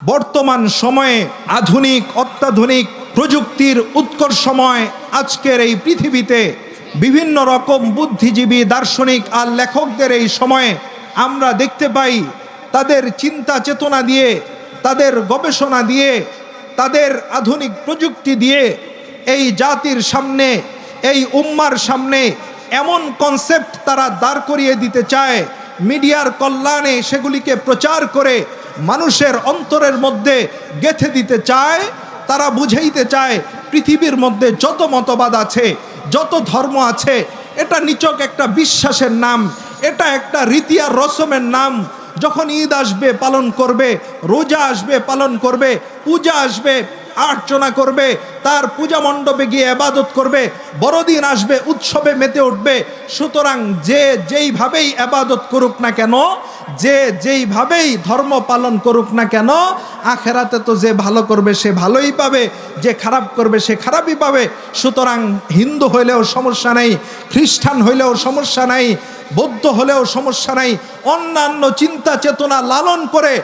বর্তমান সময়ে আধুনিক, অত্যাধুনিক প্রযুক্তির উৎকর্ষ সময় আজকের এই পৃথিবীতে বিভিন্ন রকম বুদ্ধিজীবী, দার্শনিক আর লেখকদের এই সময়ে আমরা দেখতে পাই, তাদের চিন্তা চেতনা দিয়ে, তাদের গবেষণা দিয়ে, তাদের আধুনিক প্রযুক্তি দিয়ে এই জাতির সামনে, এই উম্মার সামনে এমন কনসেপ্ট তারা দাঁড় করিয়ে দিতে চায়। মিডিয়ার কল্যাণে সেগুলিকে প্রচার করে মানুষের অন্তরের মধ্যে গেথে দিতে চায়, তারা বুঝাইতে চায়, পৃথিবীর মধ্যে যত মতবাদ আছে, যত ধর্ম আছে, এটা নিচক একটা বিশ্বাসের নাম, এটা একটা রীতি আর রসমের নাম। যখন ঈদ আসবে, পালন করবে, রোজা আসবে, পালন করবে, পূজা আসবে, আর্চনা করবে তার পূজা মণ্ডপে গিয়ে আবাদত করবে, বড়দিন আসবে, উৎসবে মেতে উঠবে। সুতরাং যে যেইভাবেই আবাদত করুক না কেন, যে যেইভাবেই ধর্ম পালন করুক না কেন, আখেরাতে তো যে ভালো করবে সে ভালোই পাবে, যে খারাপ করবে সে খারাপই পাবে। সুতরাং হিন্দু হইলেও সমস্যা নেই, খ্রিস্টান হইলেও সমস্যা নাই, বৌদ্ধ হলেও সমস্যা নাই, অন্যান্য চিন্তা চেতনা লালন করে,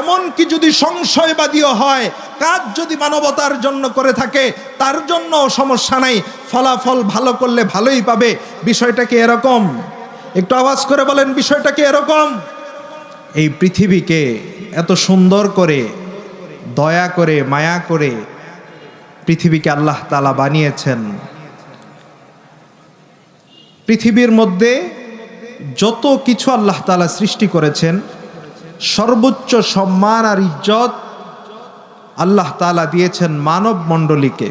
এমনকি যদি সংশয়বাদীও হয়, কাজ যদি মানবতার জন্য করে থাকে তার জন্য সমস্যা নাই। ফলাফল ভালো করলে ভালোই পাবে। বিষয়টা কি এরকম? একটু আওয়াজ করে বলেন, বিষয়টা কি এরকম? এই পৃথিবীকে এত সুন্দর করে, দয়া করে, মায়া করে পৃথিবীকে আল্লাহ তালা বানিয়েছেন। পৃথিবীর মধ্যে যত কিছু আল্লাহ তালা সৃষ্টি করেছেন, সর্বোচ্চ সম্মান আর ইজ্জত আল্লাহ তালা দিয়েছেন মানব মণ্ডলীকে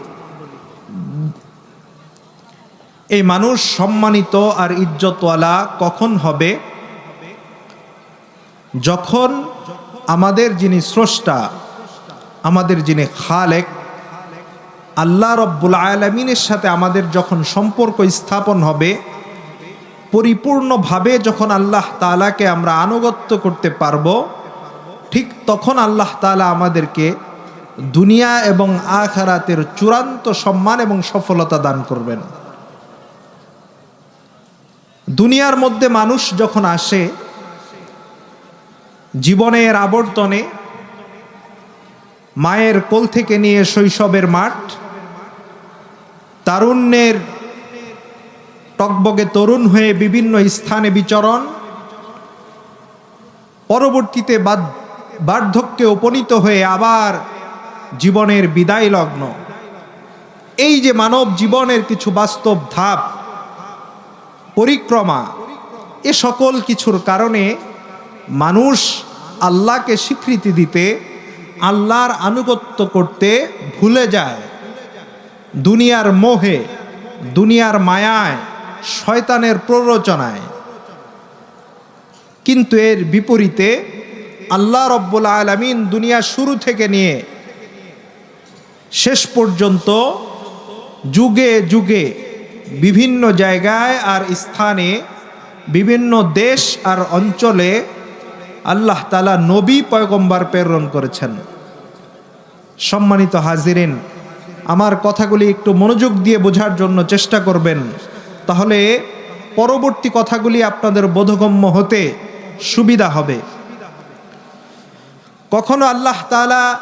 এই মানুষ সম্মানিত আর ইজ্জতওয়ালা কখন হবে? যখন আমাদের যিনি স্রষ্টা, আমাদের যিনি খালেক, আল্লাহ রব্বুল আলমিনের সাথে আমাদের যখন সম্পর্ক স্থাপন হবে, পরিপূর্ণভাবে যখন আল্লাহ তালাকে আমরা আনুগত্য করতে পারব, ঠিক তখন আল্লাহ তালা আমাদেরকে দুনিয়া এবং আখারাতের চূড়ান্ত সম্মান এবং সফলতা দান করবেন। দুনিয়ার মধ্যে মানুষ যখন আসে, জীবনের আবর্তনে মায়ের কোল থেকে নিয়ে শৈশবের মাঠ, তারুণ্যের টকবগে তরুণ হয়ে বিভিন্ন স্থানে বিচরণ, পরবর্তীতে বার্ধক্যে উপনীত হয়ে আবার জীবনের বিদায় লগ্ন। এই যে মানব জীবনের কিছু বাস্তব ধাপ, পরিক্রমা, এ সকল কিছুর কারণে মানুষ আল্লাহকে স্বীকৃতি দিতে, আল্লাহর আনুগত্য করতে ভুলে যায়। দুনিয়ার মোহে, দুনিয়ার মায়ায়, শয়তানের প্ররোচনায়। কিন্তু এর বিপরীতে আল্লাহ রব্বুল আলমিন দুনিয়া শুরু থেকে নিয়ে শেষ পর্যন্ত যুগে যুগে বিভিন্ন জায়গায় আর স্থানে বিভিন্ন দেশ আর অঞ্চলে আল্লাহ তালা নবী পয়গম্বার প্রেরণ করেছেন। সম্মানিত হাজিরিন, আমার কথাগুলি একটু মনোযোগ দিয়ে বোঝার জন্য চেষ্টা করবেন। তাহলে পরবর্তী কথাগুলি আপনাদের বোধগম্য হতে সুবিধা হবে। কখনো আল্লাহ তালা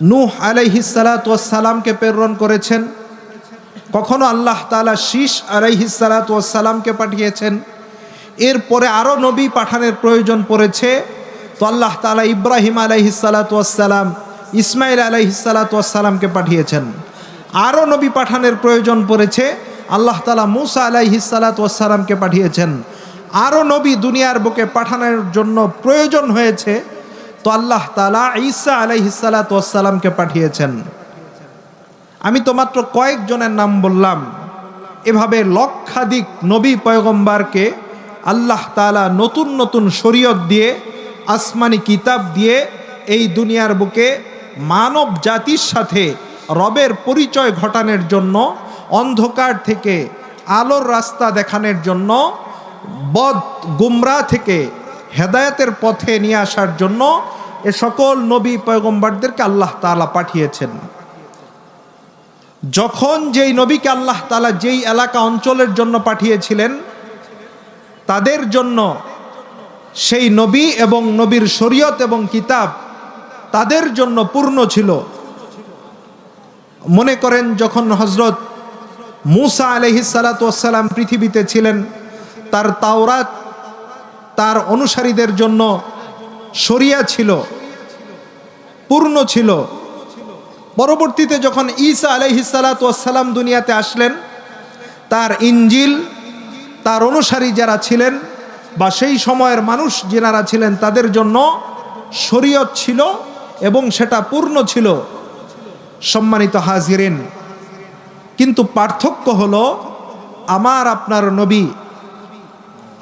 নূহ আলাইহিসালাতামকে প্রেরণ করেছেন। কখনো আল্লাহ তালা শীষ আলাইহিসালাতামকে পাঠিয়েছেন। এরপরে আরও নবী পাঠানোর প্রয়োজন পড়েছে। তো আল্লাহ তালা ইব্রাহিম আলাইহিসালাতাম ইসমাইল আলাইহিসালাতামকে পাঠিয়েছেন। আরও নবী পাঠানোর প্রয়োজন পড়েছে। আল্লাহ তালা মুসা আলাইহিসালাতামকে পাঠিয়েছেন। আরও নবী দুনিয়ার বুকে পাঠানোর জন্য প্রয়োজন হয়েছে। তো আল্লাহ তালা ঈসা আলাইহিসালাতামকে পাঠিয়েছেন। আমি তো মাত্র কয়েকজনের নাম বললাম। এভাবে লক্ষাধিক নবী পয়গম্বারকে আল্লাহ তালা নতুন নতুন শরীয়ত দিয়ে, আসমানি কিতাব দিয়ে এই দুনিয়ার বুকে মানব জাতির সাথে রবের পরিচয় ঘটানোর জন্য, অন্ধকার থেকে আলোর রাস্তা দেখানোর জন্য, বদ গুমরা থেকে হেদায়তের পথে নিয়ে আসার জন্য এ সকল নবী পয়গম্বরদেরকে আল্লাহ তালা পাঠিয়েছেন। যখন যেই নবীকে আল্লাহ তালা যেই এলাকা অঞ্চলের জন্য পাঠিয়েছিলেন, তাদের জন্য সেই নবী এবং নবীর শরীয়ত এবং কিতাব তাদের জন্য পূর্ণ ছিল। মনে করেন যখন হজরত মুসা আলহিসাল্লাম পৃথিবীতে ছিলেন, তার তাওরাত তার অনুসারীদের জন্য শরিয়া ছিল, পূর্ণ ছিল। পরবর্তীতে যখন ঈসা আলহিসাল্লাম দুনিয়াতে আসলেন, তার ইঞ্জিল তার অনুসারী যারা ছিলেন বা সেই সময়ের মানুষ যেনারা ছিলেন, তাদের জন্য শরীয়ত ছিল এবং সেটা পূর্ণ ছিল। সম্মানিত হাজিরেন, কিন্তু পার্থক্য হলো, আমার আপনার নবী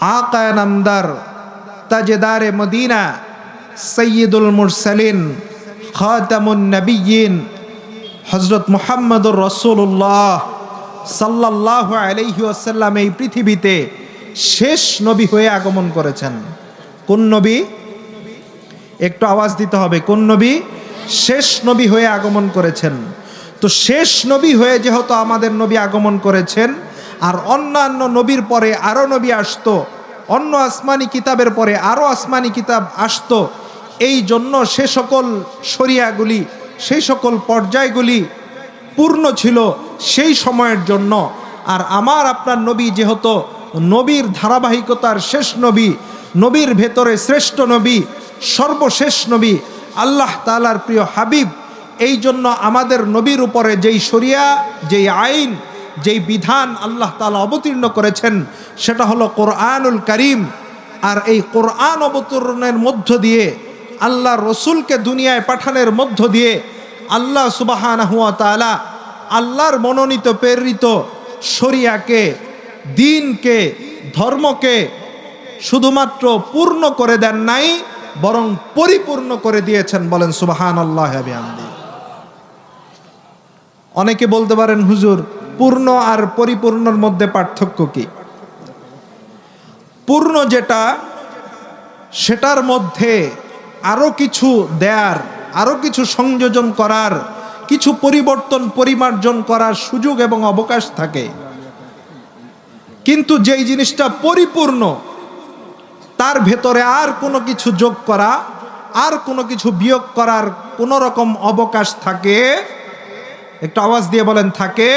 আকায় নামদার তাজেদারে মদিনা সৈয়দুল মুরসালিন খাতামুন নবীন হজরত মোহাম্মদুর রসুল্লাহ সাল্লাহ আলহি আসাল্লাম এই পৃথিবীতে শেষ নবী হয়ে আগমন করেছেন। কোন নবী? একটু আওয়াজ দিতে হবে। কোন নবী? শেষ নবী হয়ে আগমন করেছেন। তো শেষ নবী হয়ে যেহেতু আমাদের নবী আগমন করেছেন আর অন্যান্য নবীর পরে আরও নবী আসতো, অন্য আসমানি কিতাবের পরে আরও আসমানি কিতাব আসতো। এই জন্য সে সকল শরিয়াগুলি সেই সকল পর্যায়গুলি পূর্ণ ছিল সেই সময়ের জন্য। আর আমার আপনার নবী যেহেতু নবীর ধারাবাহিকতার শেষ নবী, নবীর ভেতরে শ্রেষ্ঠ নবী, সর্বশেষ নবী, আল্লাহ তালার প্রিয় হাবিব, এই জন্য আমাদের নবীর উপরে যেই শরিয়া, যেই আইন যেই বিধান আল্লাহ তালা অবতীর্ণ করেছেন, সেটা হলো কোরআনুল করিম। আর এই কোরআন অবতরণের মধ্য দিয়ে, আল্লাহ রসুলকে দুনিয়ায় পাঠানোর মধ্য দিয়ে, আল্লাহ সুবাহান হুয়া তালা আল্লাহর মনোনীত প্রেরিত শরিয়াকে, দিনকে, ধর্মকে শুধুমাত্র পূর্ণ করে দেন নাই, বরং পরিপূর্ণ করে দিয়েছেন বলেন সুবাহান আল্লাহ অনেকে বলতে পারেন, হুজুর পূর্ণ আর পরিপূর্ণর মধ্যে পার্থক্য কি? পূর্ণ যেটা, সেটার মধ্যে আরও কিছু দেয়ার আরও কিছু সংযোজন করার, কিছু পরিবর্তন, পরিমার্জন করার সুযোগ এবং অবকাশ থাকে। কিন্তু যেই জিনিসটা পরিপূর্ণ, তার ভেতরে আর কোনো কিছু যোগ করা, আর কোনো কিছু বিয়োগ করার কোনো রকম অবকাশ থাকে। একটু আওয়াজ দিয়ে বলেন, থাকে।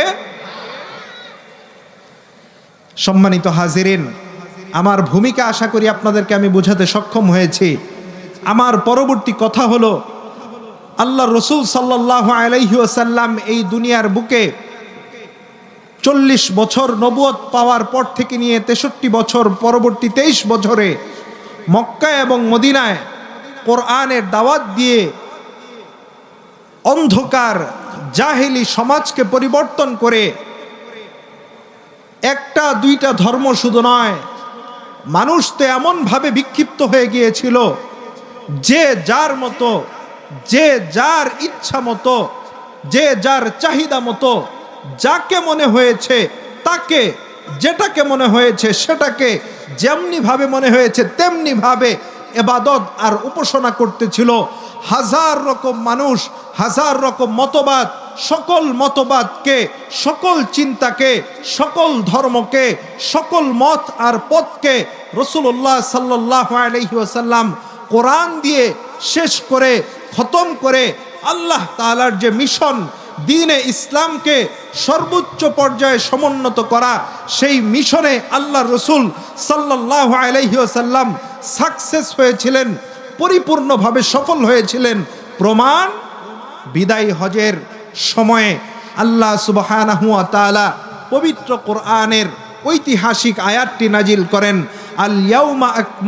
সম্মানিত হাজিরিন, আমার ভূমিকা আশা করি আপনাদেরকে আমি বোঝাতে সক্ষম হয়েছি। আমার পরবর্তী কথা হলো, আল্লাহ রসুল সাল্লাহ আলাইসাল্লাম এই দুনিয়ার বুকে চল্লিশ বছর নবুয়ত পাওয়ার পর থেকে নিয়ে তেষট্টি বছর পরবর্তী তেইশ বছরে মক্কা এবং মদিনায় কোরআনের দাওয়াত দিয়ে অন্ধকার, জাহেলি সমাজকে পরিবর্তন করে একটা, দুইটা ধর্ম শুধু নয়। মানুষ তো এমনভাবে বিক্ষিপ্ত হয়ে গিয়েছিল, যে যার মতো, যে যার ইচ্ছা মতো, যে যার চাহিদা মতো, যাকে মনে হয়েছে তাকে, যেটাকে মনে হয়েছে সেটাকে যেমনিভাবে মনে হয়েছে তেমনিভাবে এবাদত আর উপাসনা করতেছিল। হাজার রকম মানুষ, হাজার রকম মতবাদ সকল মতবাদকে, সকল চিন্তাকে, সকল ধর্মকে, সকল মত আর পথকে রসুল্লাহ সাল্লাহ আলহিউসাল্লাম কোরআন দিয়ে শেষ করে, খতম করে আল্লাহ তালার যে মিশন, দিনে ইসলামকে সর্বোচ্চ পর্যায়ে সমুন্নত করা, সেই মিশনে আল্লাহ রসুল সাল্লাহ আলহিউসাল্লাম সাকসেস হয়েছিলেন, পরিপূর্ণভাবে সফল হয়েছিলেন, প্রমাণ বিদায় হজের সময়ে আল্লাহ তালা পবিত্র কোরআনের ঐতিহাসিক আয়াতটি নাজিল করেন আলাইকুম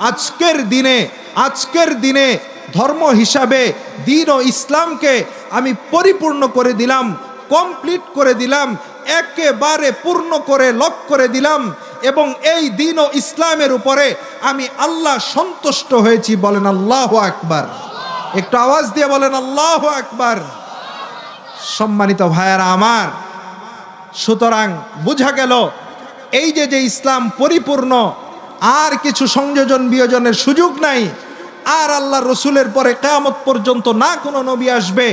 আজকের দিনে আজকের দিনে ধর্ম হিসাবে দিন ও ইসলামকে আমি পরিপূর্ণ করে দিলাম, কমপ্লিট করে দিলাম, একেবারে পূর্ণ করে, লক করে দিলাম। এবং এই দিন ও ইসলামের উপরে আমি আল্লাহ সন্তুষ্ট হয়েছি, বলেন আল্লাহ আকবার। একটু আওয়াজ দিয়ে বলেন আল্লাহ আকবার। সম্মানিত ভাইয়ারা আমার, সুতরাং বোঝা গেল, এই যে যে ইসলাম পরিপূর্ণ, আর কিছু সংযোজন বিয়োজনের সুযোগ নাই, আর আল্লাহ রসুলের পরে কেয়ামত পর্যন্ত না কোনো নবী আসবে,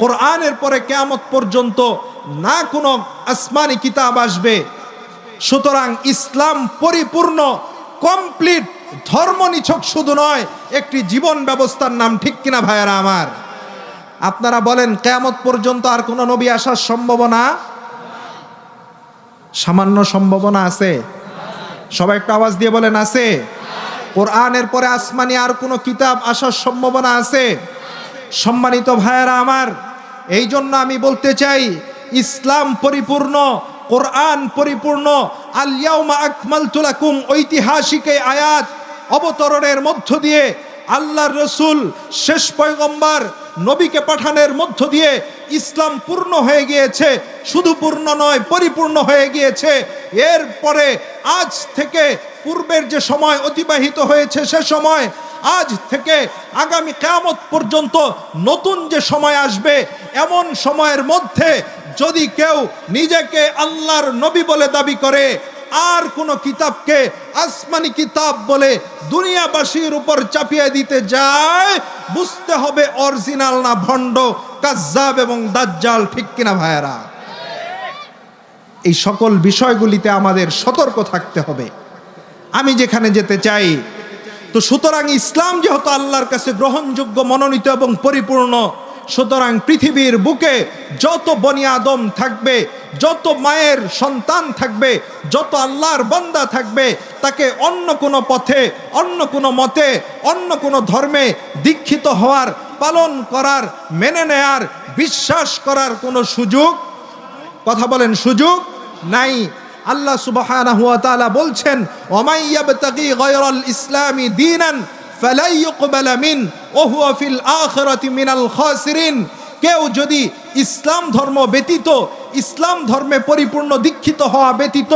কোরআনের পরে কেয়ামত পর্যন্ত না কোনো আসমানি কিতাব আসবে সুতরাং ইসলাম পরিপূর্ণ কমপ্লিট ধর্ম নিছক শুধু নয়, একটি জীবন ব্যবস্থার নাম ঠিক কিনা ভাইয়ারা আমার? আপনারা বলেন, কেয়ামত পর্যন্ত আর কোনো নবী আসার সম্ভাবনা? সামান্য সম্ভাবনা আছে? সবাই একটা আওয়াজ দিয়ে বলেন, আছে। কোরআনের পরে আসমানি আর কোনো কিতাব আসার সম্ভাবনা আছে? সম্মানিত ভাইয়েরা আমার এই জন্য আমি বলতে চাই, ইসলাম পরিপূর্ণ কোরআন পরিপূর্ণ। আলিয়াউমা আকমালতু লাকুম ঐতিহাসিক আয়াত অবতরণের মধ্য দিয়ে আল্লাহর রসুল, শেষ পয়গম্বর, নবীকে পাঠানের মধ্য দিয়ে ইসলাম পূর্ণ হয়ে গিয়েছে। শুধু পূর্ণ নয়, পরিপূর্ণ হয়ে গিয়েছে। এরপরে আজ থেকে পূর্বের যে সময় অতিবাহিত হয়েছে সে সময়, আজ থেকে আগামী কেয়ামত পর্যন্ত নতুন যে সময় আসবে, এমন সময়ের মধ্যে যদি কেউ নিজেকে আল্লাহর নবী বলে দাবি করে, আর কোন কিতাবকে আসমানি কিতাব বলে দুনিয়াবাসীর উপর চাপিয়ে দিতে যায়, বুঝতে হবে অরিজিনাল না ভণ্ড, কাজ্জাব এবং দাজ্জাল, ঠিক কিনা ভাইয়ারা? এই সকল বিষয়গুলিতে আমাদের সতর্ক থাকতে হবে। আমি যেখানে যেতে চাই, তো সুতরাং ইসলাম যেহেতু আল্লাহর কাছে গ্রহণযোগ্য, মনোনীত এবং পরিপূর্ণ সুতরাং পৃথিবীর বুকে যত বনি আদম থাকবে, যত মায়ের সন্তান থাকবে, যত আল্লাহর বন্দা থাকবে, তাকে অন্য কোনো পথে, অন্য কোনো মতে, অন্য কোনো ধর্মে দীক্ষিত হওয়ার, পালন করার, মেনে নেয়ার, বিশ্বাস করার কোনো সুযোগ, কথা বলেন সুযোগ নাই। আল্লাহ তাআলা বলছেন ওমাই ইয়াবতাগি গায়রাল ইসলামি দীনান, ফালাই কেউ যদি ইসলাম ধর্ম ব্যতীত, ইসলাম ধর্মে পরিপূর্ণ দীক্ষিত হওয়া ব্যতীত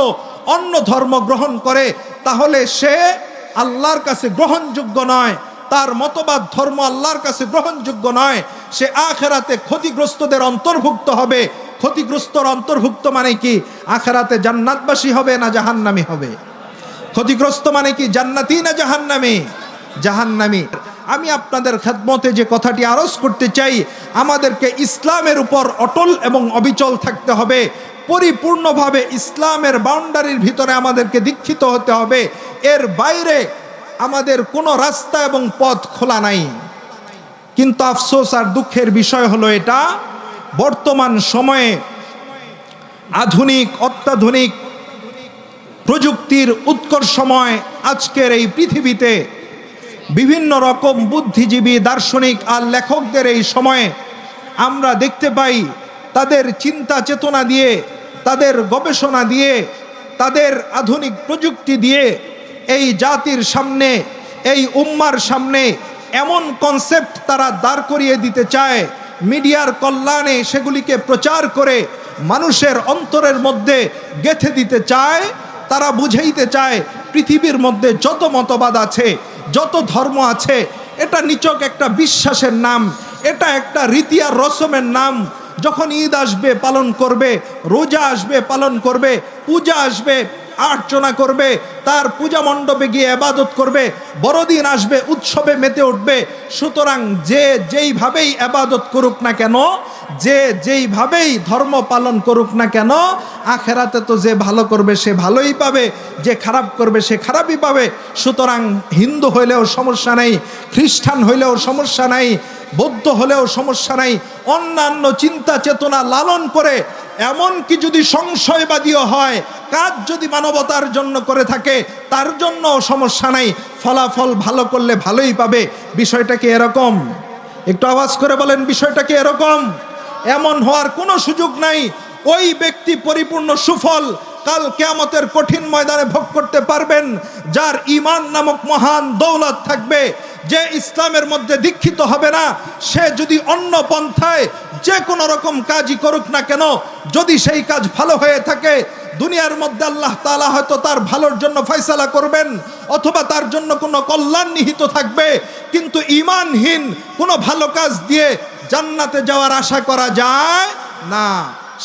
অন্য ধর্ম গ্রহণ করে, তাহলে সে আল্লাহর কাছে গ্রহণযোগ্য নয়। তার মতবাদ ধর্ম আল্লাহর কাছে গ্রহণযোগ্য নয়। সে আখেরাতে ক্ষতিগ্রস্তদের অন্তর্ভুক্ত হবে। ক্ষতিগ্রস্তর অন্তর্ভুক্ত মানে কি? আখেরাতে জান্নাতবাসী হবে না জাহান্নামী হবে? ক্ষতিগ্রস্ত মানে কি? জান্নাতি না জাহান্নামী? জাহান্নামী। আমি আপনাদের খেদমতে যে কথাটি আরজ করতে চাই, আমাদেরকে ইসলামের উপর অটল এবং অবিচল থাকতে হবে। পরিপূর্ণভাবে ইসলামের বাউন্ডারির ভিতরে আমাদেরকে দীক্ষিত হতে হবে। এর বাইরে আমাদের কোনো রাস্তা এবং পথ খোলা নাই। কিন্তু আফসোস আর দুঃখের বিষয় হলো এটা, বর্তমান সময়ে আধুনিক, অত্যাধুনিক প্রযুক্তির উৎকর্ষ সময় আজকের এই পৃথিবীতে বিভিন্ন রকম বুদ্ধিজীবী, দার্শনিক আর লেখকদের এই সময়ে আমরা দেখতে পাই, তাদের চিন্তা চেতনা দিয়ে, তাদের গবেষণা দিয়ে, তাদের আধুনিক প্রযুক্তি দিয়ে এই জাতির সামনে, এই উম্মার সামনে এমন কনসেপ্ট তারা দাঁড় করিয়ে দিতে চায়। মিডিয়ার কল্যাণে সেগুলিকে প্রচার করে মানুষের অন্তরের মধ্যে গেথে দিতে চায়। তারা বুঝাইতে চায়, পৃথিবীর মধ্যে যত মতবাদ আছে যত ধর্ম আছে, এটা নিচক একটা বিশ্বাসের নাম, এটা একটা রীতি আর রসমের নাম। যখন ঈদ আসবে, পালন করবে, রোজা আসবে, পালন করবে, পূজা আসবে আর্চনা করবে, তার পূজা মণ্ডপে গিয়ে আবাদত করবে, বড়দিন আসবে, উৎসবে মেতে উঠবে। সুতরাং যে যেইভাবেই আবাদত করুক না কেন, যে যেইভাবেই ধর্ম পালন করুক না কেন, আখেরাতে তো যে ভালো করবে সে ভালোই পাবে, যে খারাপ করবে সে খারাপই পাবে। সুতরাং হিন্দু হইলেও সমস্যা নেই, খ্রিস্টান হইলেও সমস্যা নাই, বৌদ্ধ হলেও সমস্যা নাই, অন্যান্য চিন্তা চেতনা লালন করে এমনকি যদি সংশয়বাদীও হয়, কাজ যদি মানবতার জন্য করে থাকে, তার জন্য সমস্যা নাই। ফলাফল ভালো করলে ভালোই পাবে। বিষয়টা কি এরকম? একটু আওয়াজ করে বলেন, বিষয়টা কি এরকম? এমন হওয়ার কোনো সুযোগ নাই। ওই ব্যক্তি পরিপূর্ণ সুফল কাল কেয়ামতের কঠিন ময়দানে ভোগ করতে পারবেন, যার ইমান নামক মহান দৌলত থাকবে। যে ইসলামের মধ্যে দীক্ষিত হবে না, সে যদি অন্য পন্থায় যে কোনো রকম কাজই করুক না কেন, যদি সেই কাজ ভালো হয়ে থাকে, দুনিয়ার মধ্যে আল্লাহ তালা হয়তো তার ভালোর জন্য ফয়সালা করবেন, অথবা তার জন্য কোনো কল্যাণ নিহিত থাকবে, কিন্তু ইমানহীন কোনো ভালো কাজ দিয়ে জান্নাতে যাওয়ার আশা করা যায় না।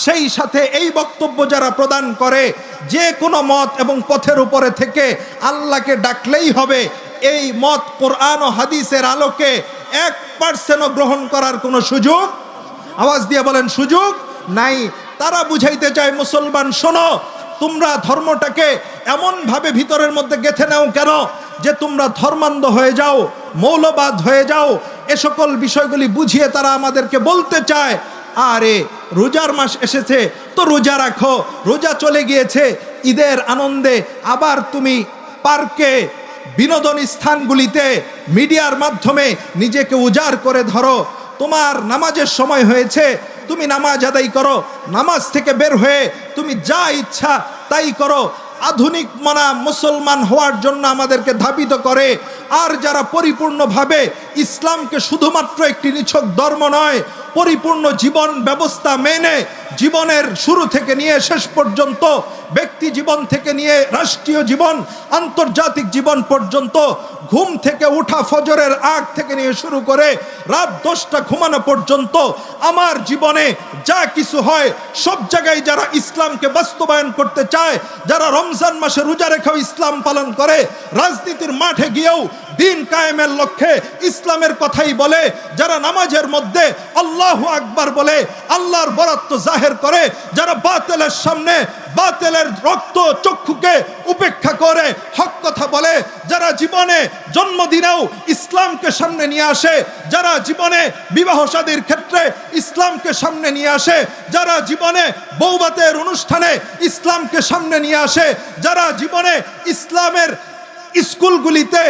সেই সাথে এই বক্তব্য যারা প্রদান করে, যে কোনো মত এবং পথের উপরে থেকে আল্লাহকে ডাকলেই হবে এই মত কোরআন ও হাদিসের আলোকে এক পার্সেন্টও গ্রহণ করার কোনো সুযোগ, আওয়াজ দিয়ে বলেন সুযোগ নাই। তারা বুঝাইতে চায়, মুসলমান, শোনো, তোমরা ধর্মটাকে এমনভাবে ভিতরের মধ্যে গেথে নাও কেন যে তোমরা ধর্মান্ধ হয়ে যাও, মৌলবাদ হয়ে যাও? এ সকল বিষয়গুলি বুঝিয়ে তারা আমাদেরকে বলতে চায়, আরে, রোজার মাস এসেছে, তো রোজা রাখো। রোজা চলে গিয়েছে, ঈদের আনন্দে আবার তুমি পার্কে বিনোদন স্থানগুলিতে মিডিয়ার মাধ্যমে নিজেকে উজাড় করে ধরো। তোমার নামাজের সময় হয়েছে, তুমি নামাজ আদায় করো। নামাজ থেকে বের হয়ে তুমি যা ইচ্ছা তাই করো। আধুনিক মানা মুসলমান হওয়ার জন্য আমাদেরকে ধাবিত করে। আর যারা পরিপূর্ণভাবে ইসলামকে শুধুমাত্র একটি নিছক ধর্ম নয়, পরিপূর্ণ জীবন ব্যবস্থা মেনে জীবনের শুরু থেকে নিয়ে শেষ পর্যন্ত, ব্যক্তি জীবন থেকে নিয়ে রাষ্ট্রীয় জীবন, আন্তর্জাতিক জীবন পর্যন্ত, ঘুম থেকে উঠা ফজরের আগ থেকে নিয়ে শুরু করে রাত দশটা ঘুমানো পর্যন্ত আমার জীবনে যা কিছু হয়, সব জায়গায় যারা ইসলামকে বাস্তবায়ন করতে চায়, যারা রমজান মাসে রোজা রেখেও ইসলাম পালন করে রাজনীতির মাঠে গিয়েও দিন কায়েমের লক্ষ্যে ইসলামের কথাই বলে, যারা নামাজের মধ্যে আল্লাহ আকবার বলে, আল্লাহর বরাত্ম জাহের করে, যারা বাতেলের সামনে বাতেলের রক্ত চক্ষুকে উপেক্ষা করে, হক কথা বলে, যারা জীবনে জন্মদিনেও ইসলামকে সামনে নিয়ে আসে, যারা জীবনে বিবাহ শাদীর ক্ষেত্রে ইসলামকে সামনে নিয়ে আসে, যারা জীবনে বৌবাতের অনুষ্ঠানে ইসলামকে সামনে নিয়ে আসে, যারা জীবনে ইসলামের স্কুলগুলিতে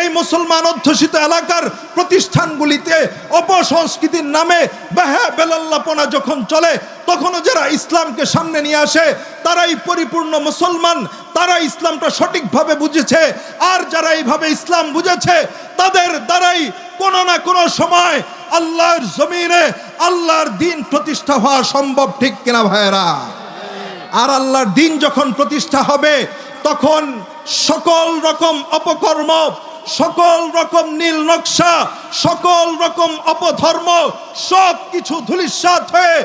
এই মুসলমান অধ্যুষিত এলাকার প্রতিষ্ঠানগুলিতে অপসংস্কৃতির নামে বেহা বেলাল্লাপনা যখন চলে, তখনও যারা ইসলামকে সামনে নিয়ে আসে, তারাই পরিপূর্ণ মুসলমান তারা ইসলামটা সঠিকভাবে বুঝেছে। আর যারা এইভাবে ইসলাম বুঝেছে, তাদের দ্বারাই কোনো না কোনো সময় আল্লাহর জমিনে আল্লাহর দিন প্রতিষ্ঠা হওয়া সম্ভব, ঠিক কিনা ভাইয়েরা? আর আল্লাহর দিন যখন প্রতিষ্ঠা হবে, তখন সকল রকম অপকর্ম সকল রকম নীল নকশা, সকল রকম অপধর্ম, সব কিছু ধুলিস্বাত হয়ে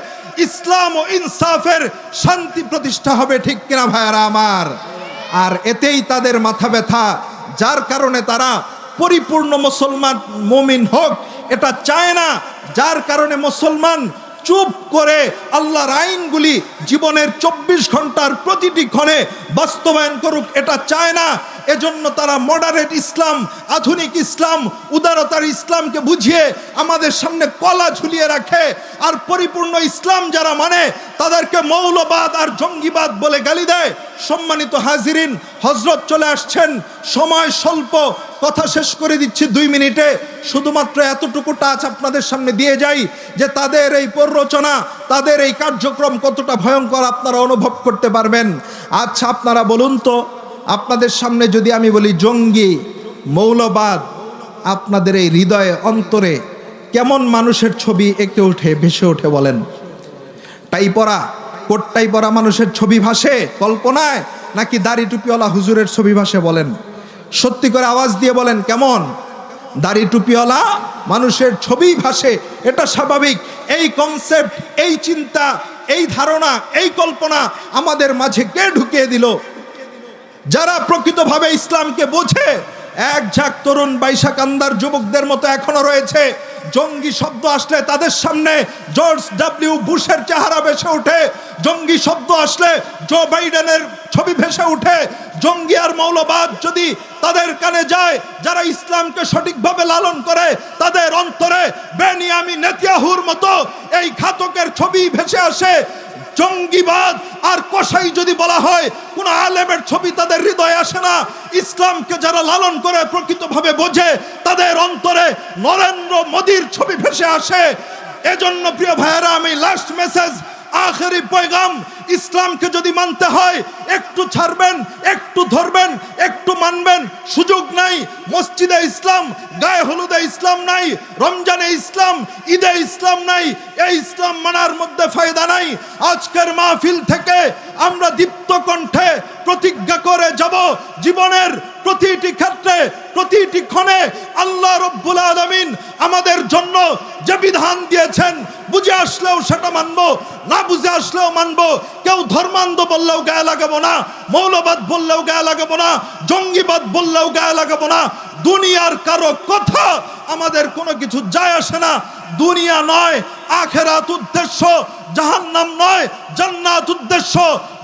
ইসলাম ও ইনসাফের শান্তি প্রতিষ্ঠা হবে, ঠিক কিনা ভাইয়ারা আমার? আর এতেই তাদের মাথা ব্যথা, যার কারণে তারা পরিপূর্ণ মুসলমান মুমিন হোক, এটা চায় না। যার কারণে মুসলমান চুপ করে আল্লাহর আইনগুলি জীবনের চব্বিশ ঘণ্টার প্রতিটি ক্ষণে বাস্তবায়ন করুক, এটা চায় না। এজন্য তারা মডারেট ইসলাম, আধুনিক ইসলাম, উদারতার ইসলামকে বুঝিয়ে আমাদের সামনে কলা ঝুলিয়ে রাখে। আর পরিপূর্ণ ইসলাম যারা মানে তাদেরকে মৌলবাদ আর জঙ্গিবাদ বলে গালি দেয়। সম্মানিত হাজিরিন হজরত চলে আসছেন। সময় স্বল্প কথা শেষ করে দিচ্ছি দুই মিনিটে। শুধুমাত্র এতটুকু টাচ আপনাদের সামনে দিয়ে যাই যে তাদের এই প্ররোচনা, তাদের এই কার্যক্রম কতটা ভয়ঙ্কর আপনারা অনুভব করতে পারবেন। আচ্ছা আপনারা বলুন তো, আপনাদের সামনে যদি আমি বলি জঙ্গি, মৌলবাদ, আপনাদের এই হৃদয়ে অন্তরে কেমন মানুষের ছবি এঁকে ওঠে ভেসে ওঠে বলেন? টাই পরা, কোটটাই পরা মানুষের ছবি ভাসে, কল্পনায় নাকি দাড়ি টুপিওয়ালা হুজুরের ছবি ভাসে বলেন? সত্যি করে আওয়াজ দিয়ে বলেন, কেমন? দাড়ি টুপিওয়ালা, মানুষের ছবি ভাসে, এটা স্বাভাবিক। এই কনসেপ্ট এই চিন্তা, এই ধারণা, এই কল্পনা আমাদের মাঝে কে ঢুকিয়ে দিল? যারা প্রকৃতভাবে ইসলামকে বোঝে, এক ঝাঁক তরুণ বাইশাকান্দার যুবকদের মতো এখনও রয়েছে। জঙ্গি শব্দ আসলে তাদের সামনে জর্জ ডাব্লিউ বুশের চেহারা ভেসে ওঠে। জঙ্গি শব্দ আসলে জো বাইডেনের ছবি ভেসে ওঠে। জঙ্গি আর মৌলবাদ যদি তাদের কানে যায়, যারা ইসলামকে সঠিকভাবে লালন করে, তাদের অন্তরে বেনিয়ামি নেতিয়াহুর মতো এই ঘাতকের ছবি ভেসে আসে। জঙ্গিবাদ আর কষাই যদি বলা হয়, কোন আলেমের ছবি তাদের হৃদয়ে আসে না। ইসলামকে যারা লালন করে প্রকৃতভাবে বোঝে, তাদের অন্তরে নরেন্দ্র মোদীর ছবি ভেসে আসে। এজন্য প্রিয় ভাইয়েরা, আমি লাস্ট মেসেজ আখেরি পয়গাম ইসলামকে যদি মানতে হয়, একটু ছাড়বেন, একটু ধরবেন, একটু মানবেন, সুযোগ নাই। মসজিদে ইসলাম, গায়ে হলুদে ইসলাম নাই, রমজানে ইসলাম, ঈদে ইসলাম নাই, এই ইসলাম মানার মধ্যে ফায়দা নাই। আজকের মাহফিল থেকে আমরা দীপ্ত কণ্ঠে প্রতিজ্ঞা করে যাব, জীবনের প্রতিটি ক্ষেত্রে, প্রতিটি ক্ষণে আল্লাহ রব্বুল আলমিন আমাদের জন্য যে বিধান দিয়েছেন, বুঝে আসলেও সেটা মানবো, না বুঝে আসলেও মানবো কেউ ধর্মান্ধ বললেও গায়ে লাগাবো না, মৌলবাদ বললেও গায়ে লাগাবো না, জঙ্গিবাদ বললেও গায়ে লাগাবো না, দুনিয়ার কারও কথা আমাদের কোনো কিছু যায় আসে না। দুনিয়া নয়, আখেরাত উদ্দেশ্য, জাহান্নাম নয়, জান্নাত উদ্দেশ্য।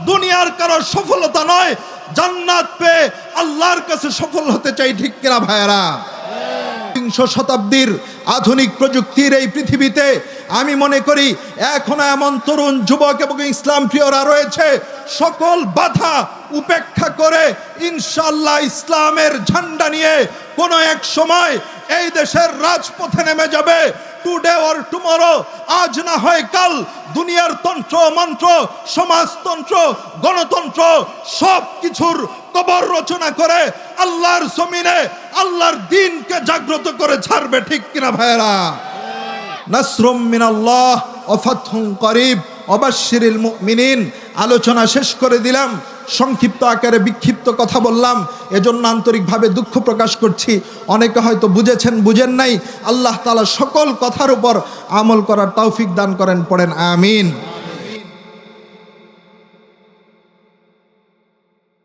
দুনিয়ার কারও সফলতা নয়, জান্নাত পেয়ে আল্লাহর কাছে সফল হতে চাই ঠিক কিনা ভাইয়েরা? বিংশ শতাব্দীর আধুনিক প্রযুক্তির এই পৃথিবীতে আমি মনে করি এখনও এমন তরুণ যুবক এবং ইসলাম প্রিয়রা রয়েছে। সকল বাধা উপেক্ষা করে ইনশাল্লাহ ইসলামের ঝান্ডা নিয়ে কোনো এক সময় এই দেশের রাজপথে নেমে যাবে। টুডে অর টুমরো আজ না হয় কাল, দুনিয়ার তন্ত্র, মন্ত্র, সমাজতন্ত্র, গণতন্ত্র, সব কিছুর কবর রচনা করে আল্লাহর জমিনে, আল্লাহর দিনকে জাগ্রত করে ছাড়বে, ঠিক কিনা ভাইয়েরা? নাসরুম মিনাল্লাহ অফাতহুম করিব। অবাশিরিল মুমিনিন। আলোচনা শেষ করে দিলাম। সংক্ষিপ্ত আকারে বিক্ষিপ্ত কথা বললাম। এজন্য আন্তরিকভাবে দুঃখ প্রকাশ করছি। অনেকে হয়তো বুঝেছেন, বুঝেন নাই। আল্লাহ তালা সকল কথার উপর আমল করার তৌফিক দান করেন, পড়েন, আমিন।